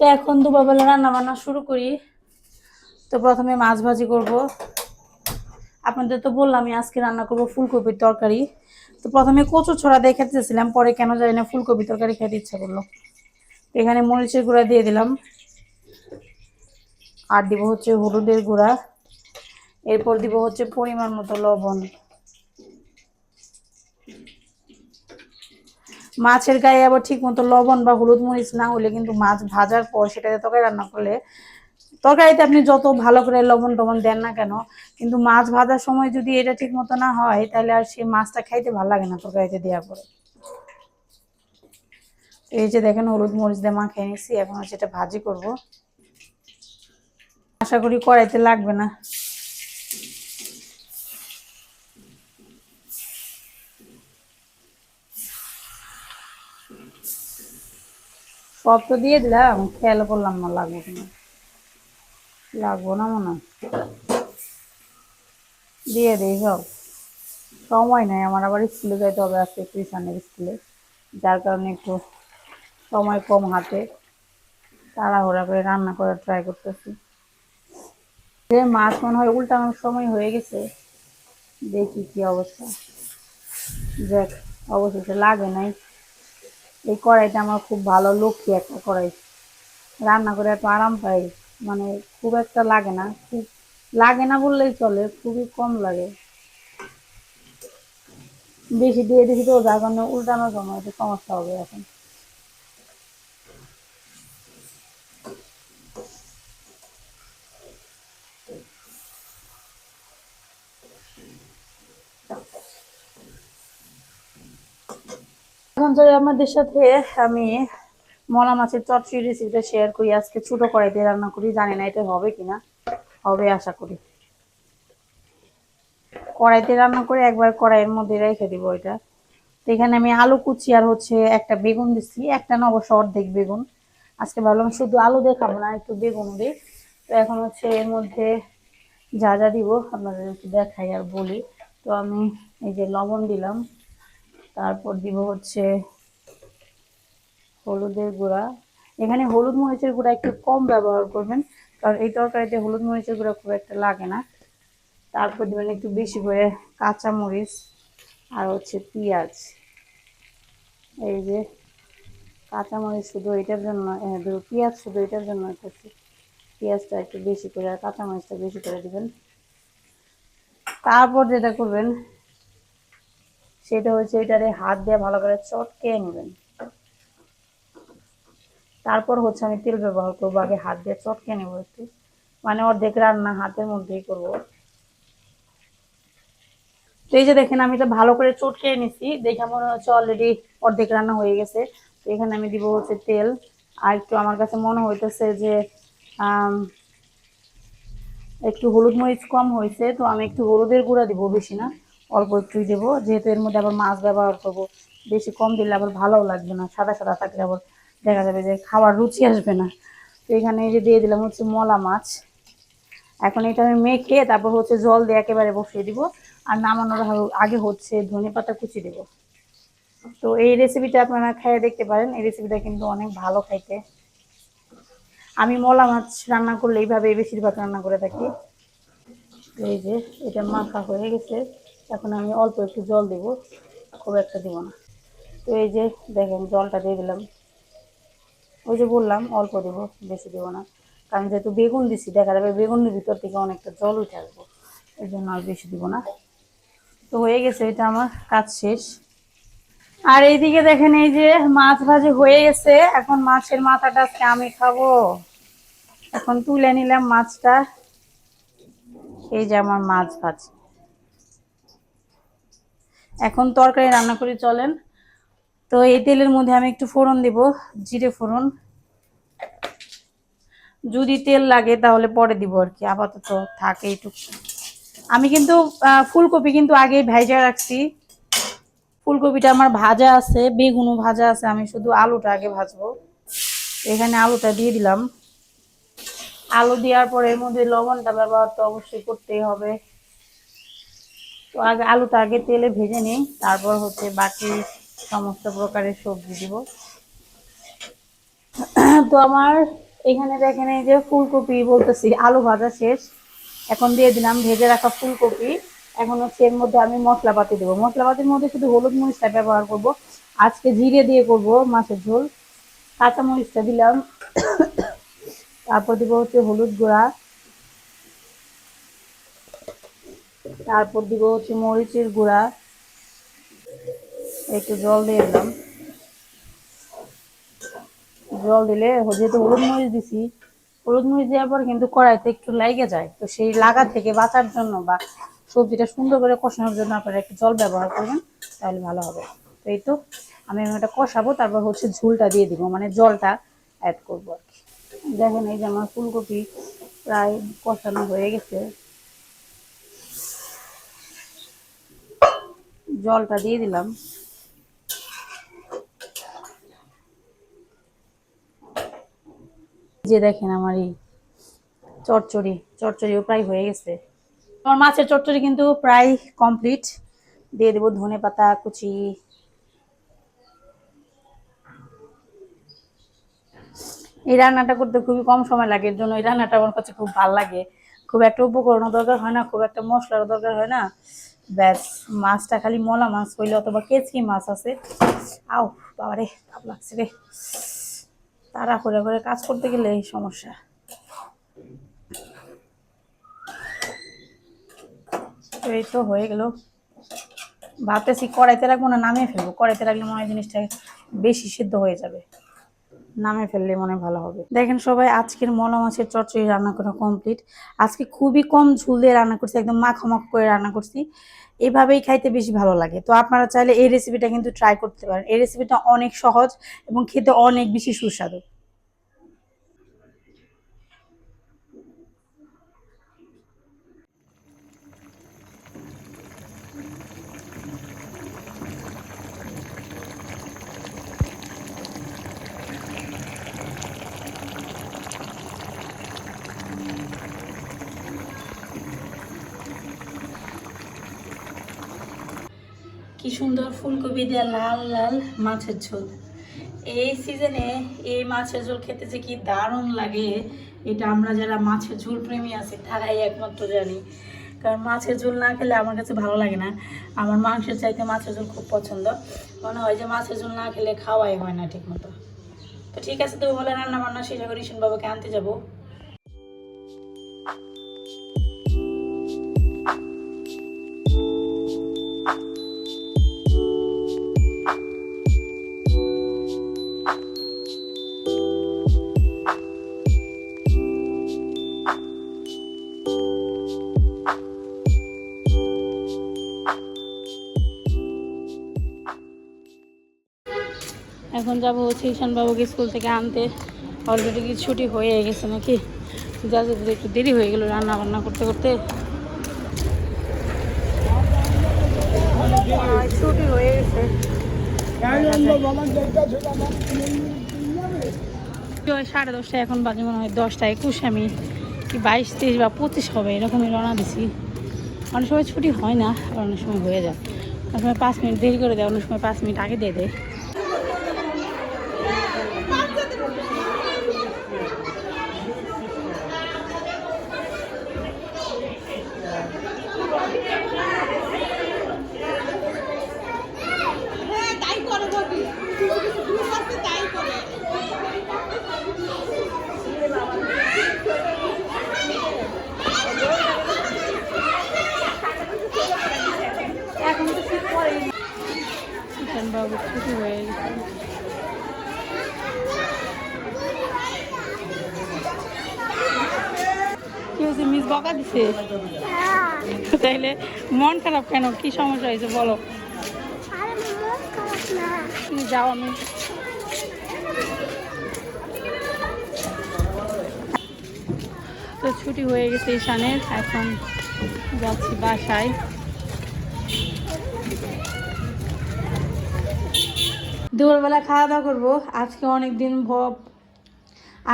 তো এখন দুপুরবেলা রান্না বান্না শুরু করি। তো প্রথমে মাছ ভাজি করব। আপনাদের তো বললামই আজকে রান্না করব ফুলকপির তরকারি। তো প্রথমে কচু ছড়া দিয়ে খেতেছিলাম পরে কেন জানি না ফুলকপি তরকারি খেতে ইচ্ছা করল। এখানে মরিচের গুঁড়া দিয়ে দিলাম। আর দিব হচ্ছে হলুদের গুঁড়া। এরপর দিব হচ্ছে পরিমাণ মতো লবণ। মাছের গায়ে আবার ঠিক মতো লবণ বা হলুদ মরিচ না হলে কিন্তু মাছ ভাজার পর সেটাতে তরকারি রান্না করলে তরকারিতে আপনি যত ভালো করে লবণ টবণ দেন না কেন, কিন্তু মাছ ভাজার সময় যদি এটা ঠিক মতো না হয়, তাহলে আর সেই মাছটা খাইতে ভালো লাগে না তরকারিতে দেওয়ার পরে। এই যে দেখেন হলুদ মরিচ দিয়ে মাখিয়ে নিছি এখন এটা ভাজি করব। আশা করি কড়াইতে লাগবে না। সব তো দিয়ে দিলাম, খেয়াল করলাম না, লাগবো কিনা। লাগবো না মনে দিয়ে দিই, সব। সময় নাই, আমার আবার স্কুলে যাইতে হবে আজকে, টিউশনের স্কুলে। যার কারণে একটু সময় কম হাতে। তাড়াহুড়া করে রান্না করার ট্রাই করতেছি। যে মাছ মনে হয় উল্টানোর সময় হয়ে গেছে। দেখি কি অবস্থা। দেখ অবশেষে লাগে নাই। এই কড়াইটা আমার খুব ভালো লক্ষ্মী একটা কড়াই। রান্না করে এত আরাম পাই মানে খুব একটা লাগে না, খুব লাগে না বললেই চলে, খুবই কম লাগে। বেশি দিয়ে দিছি তো, যার কারণে উল্টানোর সময় একটু সমস্যা হবে এখন। এখন যদি আমাদের সাথে আমি মলা মাছের চটচড়ি রেসিপিটা শেয়ার করি, আজকে ছোট কড়াইতে রান্না করি, জানি না এটা হবে কিনা। হবে আশা করি। কড়াইতে রান্না করে একবার কড়াইয়ের মধ্যে রেখে দিব এটা। তো এখানে আমি আলু কুচি আর হচ্ছে একটা বেগুন দিচ্ছি একটা না অবশ্য অর্ধেক বেগুন। আজকে ভাবলাম শুধু আলু দিয়ে খাব না, একটু বেগুন দিই। তো এখন হচ্ছে এর মধ্যে যা যা দিব আপনাদের একটু দেখাই আর বলি। তো আমি এই যে লবণ দিলাম। তারপর দিব হচ্ছে হলুদের গুঁড়া। এখানে হলুদ মরিচের গুঁড়া একটু কম ব্যবহার করবেন, কারণ এই তরকারিতে হলুদ মরিচের গুঁড়া খুব একটা লাগে না। তারপর দেবেন একটু বেশি করে কাঁচা মরিচ আর হচ্ছে পেঁয়াজ। এই যে কাঁচা মরিচ শুধু এটার জন্য পেঁয়াজ শুধু এটার জন্য করছি। পেঁয়াজটা একটু বেশি করে আর কাঁচা মরিচটা বেশি করে দিবেন। তারপর যেটা করবেন সেটা হচ্ছে এটারে হাত দিয়ে ভালো করে চটকে নেবেন। তারপর হচ্ছে আমি তেল ব্যবহার করব, আগে হাত দিয়ে চটকে নেব একটু। মানে অর্ধেক রান্না হাতের মধ্যেই করব। তো এই যে দেখেন, আমি এটা ভালো করে চটকে নিছি। দেখে মনে হচ্ছে অলরেডি অর্ধেক রান্না হয়ে গেছে। তো এখানে আমি দিব হচ্ছে তেল। আর একটু আমার কাছে মনে হইতেছে যে একটু হলুদ মরিচ কম হয়েছে, তো আমি একটু হলুদের গুঁড়া দিব বেশি না। অল্প একটুই দেবো। যেহেতু এর মধ্যে আবার মাছ ব্যবহার করব। বেশি কম দিলে আবার ভালোও লাগবে না। সাদা সাদা থাকলে আবার দেখা যাবে যে খাবার রুচি আসবে না। তো এখানে এই যে দিয়ে দিলাম হচ্ছে মলা মাছ। এখন এটা আমি মেখে তারপর হচ্ছে জল দিয়ে একেবারে বসিয়ে দিব। আর নামানোর আগে হচ্ছে ধনে পাতা কুচি দেব। তো এই রেসিপিটা আপনারা খেয়ে দেখতে পারেন। এই রেসিপিটা কিন্তু অনেক ভালো খাইতে আমি মলা মাছ রান্না করলে এইভাবে বেশিরভাগ রান্না করে থাকি। এই যে, এটা মাখা হয়ে গেছে। এখন আমি অল্প একটু জল দেব, খুব একটা দিব না। তো এই যে দেখেন, জলটা দিয়ে দিলাম। ওই যে বললাম, অল্প দেবো, বেশি দেবো না। কারণ যেহেতু বেগুন দিছি, দেখা যাবে বেগুনের ভিতর থেকে অনেকটা জল উঠে আসব। এই জন্য আর বেশি দিব না। তো হয়ে গেছে, এটা আমার কাজ শেষ। আর এইদিকে দেখেন, এই যে মাছ ভাজি হয়ে গেছে। এখন মাছের মাথাটা আজকে আমি খাব। এখন তুলে নিলাম মাছটা। এই যে আমার মাছ ভাজি। এখন তরকারি রান্না করে, চলেন। তো এই তেলের মধ্যে আমি একটু ফোড়ন দিব, জিরে ফোড়ন। যদি তেল লাগে তাহলে পরে দিব আর কি, আপাতত থাকে এইটুকু। আমি কিন্তু ফুলকপি কিন্তু আগেই ভেজা রাখছি। ফুলকপিটা আমার ভাজা আছে, বেগুনও ভাজা আছে, আমি শুধু আলুটা আগে ভাজবো। এখানে আলুটা দিয়ে দিলাম। আলু দেওয়ার পরে এর মধ্যে লবণটা ব্যবহার তো অবশ্যই করতেই হবে। তো আগে আলুটা আগে তেলে ভেজে নিই, তারপর হচ্ছে বাকি সমস্ত প্রকারের সবজি দিব। তো আমার এখানে দেখেন এই যে ফুলকপি বলতেছি, আলু ভাজা শেষ। এখন দিয়ে দিলাম ভেজে রাখা ফুলকপি। এখন হচ্ছে এর মধ্যে আমি মশলাপাতি দেবো। মশলাপাতির মধ্যে শুধু হলুদ মরিচটা ব্যবহার করব। আজকে জিরে দিয়ে করব মাছের ঝোল। কাঁচা মরিচটা দিলাম। তারপর দিব হচ্ছে হলুদ গুঁড়া। তারপর দিব হচ্ছে মরিচের গুঁড়া। একটু জল দিয়ে দিলাম। জল দিলে যেহেতু হলুদ মরিচ দিছি, হলুদ মরিচ দেওয়ার পর কিন্তু কড়াইতে একটু লাগে যায়। তো সেই লাগা থেকে বাঁচার জন্য বা সবজিটা সুন্দর করে কষানোর জন্য আপনারা একটু জল ব্যবহার করবেন, তাহলে ভালো হবে। তো এই তো, আমি এটা কষাবো, তারপর হচ্ছে ঝুলটা দিয়ে দিব মানে জলটা অ্যাড করব আর কি। দেখেন এই যে আমার ফুলকপি প্রায় কষানো হয়ে গেছে। জলটা দিয়ে দিলাম। যে দেখেন আমার এই চচ্চড়ি চচ্চড়িও প্রায় হয়ে গেছে। আমার মাছের চচ্চড়ি কিন্তু প্রায় কমপ্লিট দিয়ে দেবো ধনে পাতা, কুচি। এই রান্নাটা করতে খুবই কম সময় লাগে, এর জন্য এই রান্নাটা আমার কাছে খুব ভালো লাগে। খুব একটা উপকরণও দরকার হয় না, খুব একটা মশলারও দরকার হয় না। ব্যাস, মাছটা খালি মলা মাছ হইলে, অথবা কেচকি মাছ আছে। আও বাবারে, তাপ লাগছে রে। তারা করে করে কাজ করতে গেলে এই সমস্যা। এই তো হয়ে গেল। ভাবতেছি কড়াইতে রাখব না, নামিয়ে ফেলব। কড়াইতে রাখলে মনে হয় জিনিসটা বেশি সিদ্ধ হয়ে যাবে। নামে ফেললে মনে ভালো হবে। দেখেন সবাই, আজকের মলা মাছের চচ্চড়ি রান্না করা কমপ্লিট আজকে খুবই কম ঝুল দিয়ে রান্না করছি, একদম মাখামাখ করে রান্না করছি। এভাবেই খাইতে বেশি ভালো লাগে। তো আপনারা চাইলে এই রেসিপিটা কিন্তু ট্রাই করতে পারেন। এই রেসিপিটা অনেক সহজ এবং খেতে অনেক বেশি সুস্বাদু। কি সুন্দর ফুলকপি দিয়ে লাল লাল মাছের ঝোল। এই সিজনে এই মাছের ঝোল খেতে যে কি দারুণ লাগে, এটা আমরা যারা মাছের ঝোল প্রেমী আছি, তারাই একমাত্র জানি। কারণ মাছের ঝোল না খেলে আমার কাছে ভালো লাগে না। আমার মাংসের চাইতে মাছের ঝোল খুব পছন্দ। মনে হয় যে মাছের ঝোল না খেলে খাওয়াই হয় না ঠিক মতো তো ঠিক আছে, তুমি বলে রান্না বান্না শেষ করে বাবাকে আনতে যাব। এখন যাব হচ্ছে ঈশান বাবুকে স্কুল থেকে আনতে। অলরেডি কি ছুটি হয়ে গেছে নাকি? যা যেতে একটু দেরি হয়ে গেল রান্না বান্না করতে। করতে ছুটি হয়ে গেছে। সাড়ে দশটায় এখন বাজে মনে হয় দশটা একুশ আমি। কি বাইশ তেইশ বা পঁচিশ হবে এরকমই রওনা দিছি। অনেক সময় ছুটি হয় না অনেক সময় হয়ে যায়। অনেক সময় পাঁচ মিনিট দেরি করে দেয় অনেক সময় পাঁচ মিনিট আগে দিয়ে দেয় হ্যাঁ তাই করে বলবি কিছু কিছু গ্রুপ আছে তাই করে এখন তো শীত পড়েনি ঈশান কি হয়েছে? মিস বকা দিছে? তাইলে মন খারাপ কেন? কি সমস্যা হয়েছে বলো? যাও আমি। তো ছুটি হয়ে গেছে ঈশানের, এখন যাচ্ছি বাসায়। দুপুরবেলা খাওয়া দাওয়া করব। আজকে অনেক দিন ভব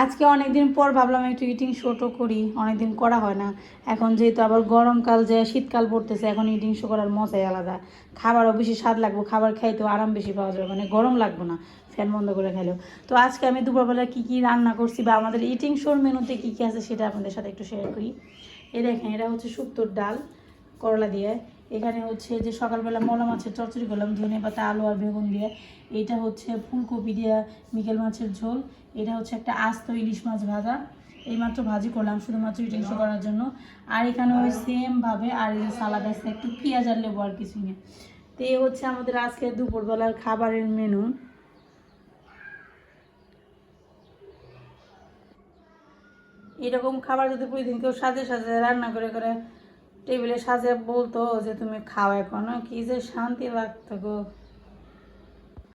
আজকে অনেক দিন পর ভাবলাম একটু ইটিং শোটও করি। অনেকদিন করা হয় না। এখন যেহেতু আবার গরমকাল যে শীতকাল পড়তেছে, এখন ইটিং শো করার মজাই আলাদা। খাবারও বেশি স্বাদ লাগবে, খাবার খাইতেও আরাম বেশি পাওয়া যাবে মানে গরম লাগবে না ফ্যান বন্ধ করে খেলেও তো আজকে আমি দুপুরবেলা কী কী রান্না করছি বা আমাদের ইটিং শোর মেনুতে কী কী আছে সেটা আপনাদের সাথে একটু শেয়ার করি। এই দেখেন, এটা হচ্ছে শুক্তোর ডাল, করলা দিয়ে। এখানে হচ্ছে যে সকালবেলা মলা মাছের চচ্চড়ি করলাম, ধনে পাতা, আলু আর বেগুন দিয়ে। এটা হচ্ছে ফুলকপি দিয়ে মিকেল মাছের ঝোল। এটা হচ্ছে একটা আস্ত ইলিশ মাছ ভাজা। এইমাত্র ভাজি করলাম, শুধুমাত্র ইটেংস করার জন্য। আর এখানে ওই সেমভাবে আর এই সালাদ আছে, একটু পেঁয়াজ আর লেবু আর কিছু নিয়ে। তো এই হচ্ছে আমাদের আজকে দুপুরবেলার খাবারের মেনু এরকম খাবার যদি প্রতিদিন কেউ সাজে সাজে রান্না করে করে টেবিলে সাজে বলতো যে তুমি খাও এখনও কি যে শান্তি লাগতো গো।